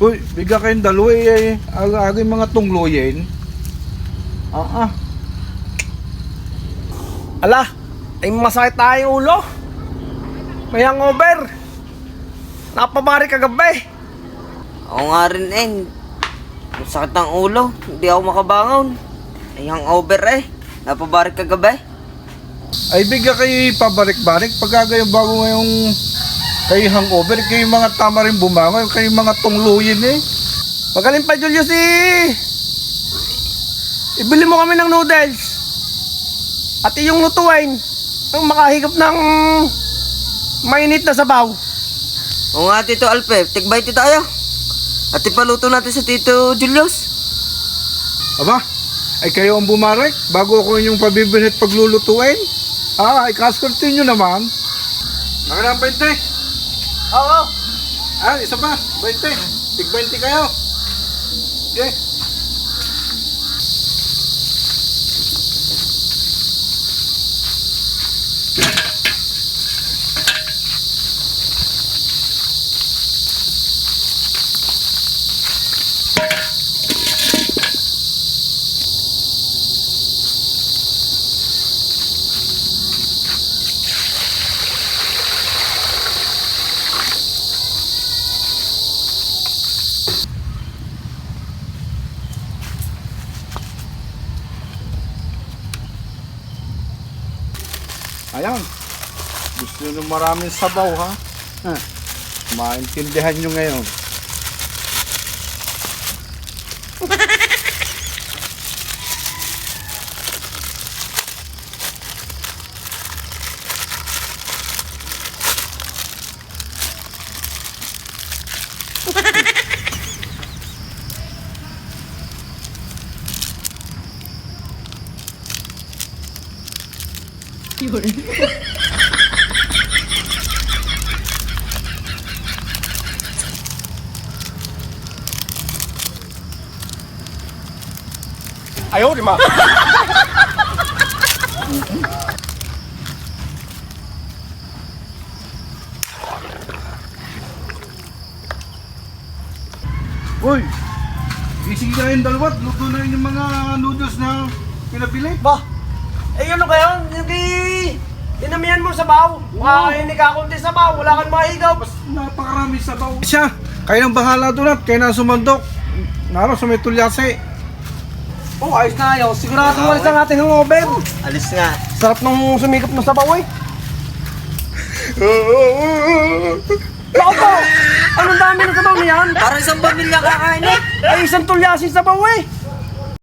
Uy, biga kayong dalawa eh. Yung mga tungloyin. Ah, ah. Ala, ay masakit tayo ulo. May hangover. Napabari kagabi. Ako nga rin eh. Ang sakit ng ulo. Hindi ako makabangon. Ay, hangover eh. Napabarik kagabi. Ay biga kayo pabalik-balik. Pag yung bago ngayong kayo hangover, kayo mga tama rin bumangon, kayo mga tungloyin eh. Magaling pa Julius eh. Ibili mo kami ng noodles. At iyong lutuin. Ang makahigap ng mainit na sabaw. Oo nga, Tito Alpe. Tigbay tayo. At ipaluto natin sa Tito Julius. Aba, ay kayo ang bumarek bago ako inyong pabibinit paglulutuin. Ah, kaskultin nyo naman. Nakalang 20. Oo. Ah, isa pa, 20. Tig 20 kayo. Okay. Ayan. Gusto nyo ng maraming sabaw, ha? ha? Maintindihan nyo ngayon. Ayaw, di ma. Uy! Gising na yung dalawat. Luto na yung mga noodles na pinabili. Ba? Eh yun ano kaya? Hindi... Dinamihan mo sabaw. Makakain ni kakunti sabaw. Wala kang mahigaw. Mas napakarami sabaw. Siya, kayo nang bahala doon at kayo na sumandok. Naro sa may tulyase. Oh, ayos na ayaw. Sigurado mo rin sa ating hangover. Alis nga. Sarap nung sumikap ng sabaw eh. Baka pa! Anong dami ng sabaw niyan? Parang isang pamilya kakain eh. Ay, isang tulyasin sabaw eh.